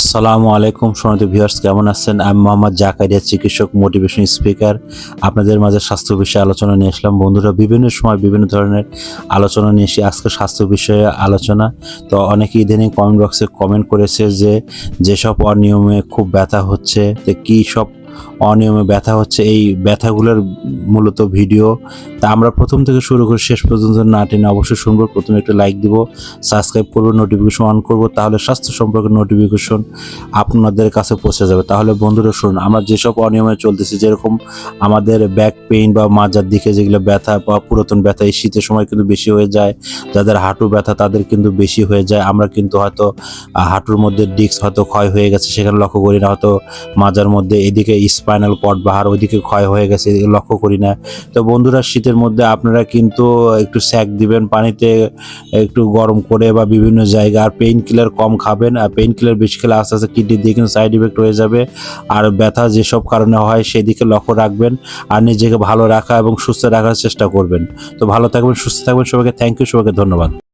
আসসালামু আলাইকুম সোনাদ ভিউয়ার্স, কেমন আছেন? আমি মোহাম্মদ জাকারিয়া, চিকিৎসক মোটিভেশন স্পিকার। আপনাদের মাঝে স্বাস্থ্য বিষয়ে আলোচনা নিয়ে আসলাম। বন্ধুরা, বিভিন্ন সময় বিভিন্ন ধরনের আলোচনা নিয়ে এসে আজকে স্বাস্থ্য বিষয়ে আলোচনা। তো অনেকেই ইদানিং কমেন্ট বক্সে কমেন্ট করেছে যে, যেসব অনিয়মে খুব ব্যথা হচ্ছে, তো কী সব অনিয়মে ব্যথা হচ্ছে, এই ব্যথাগুলোর মূলত ভিডিও। তা আমরা প্রথম থেকে শুরু করে শেষ পর্যন্ত না টেনে অবশ্যই শুনব। প্রথমে একটা লাইক দিব সাবস্ক্রাইব করব নোটিফিকেশন অন করব, তাহলে স্বাস্থ্য সম্পর্কে নোটিফিকেশন আপনাদের কাছে পৌঁছে যাবে। তাহলে বন্ধুরা শুনুন, আমরা যেসব অনিয়মে চলতেছি, যেরকম আমাদের ব্যাক পেইন বা মাজার দিকে যেগুলো ব্যথা বা পুরাতন ব্যথা, এই শীতের সময় কিন্তু বেশি হয়ে যায়। যাদের হাঁটু ব্যথা, তাদের কিন্তু বেশি হয়ে যায়। আমরা কিন্তু হয়তো হাঁটুর মধ্যে ডিস্ক হয়তো ক্ষয় হয়ে গেছে, সেখানে লক্ষ্য করি না, হয়তো মাজার মধ্যে এদিকে স্পাইনাল কর্ড বা হাড় ওইদিকে ক্ষয় হয়ে গেছে লক্ষ্য করি না। তো বন্ধুরা, শীতের মধ্যে আপনারা কিন্তু একটু স্যাক দিবেন, পানিতে একটু গরম করে বা বিভিন্ন জায়গা, আর পেইন কিলার কম খাবেন, আর পেইন কিলার বেশি খেলে আস্তে আস্তে কিডনি দিয়ে কিন্তু সাইড ইফেক্ট হয়ে যাবে। আর ব্যথা যেসব কারণে হয়, সেদিকে লক্ষ্য রাখবেন, আর নিজেকে ভালো রাখা এবং সুস্থ রাখার চেষ্টা করবেন। তো ভালো থাকবেন, সুস্থ থাকবেন সবাইকে থ্যাংক ইউ সবাইকে ধন্যবাদ।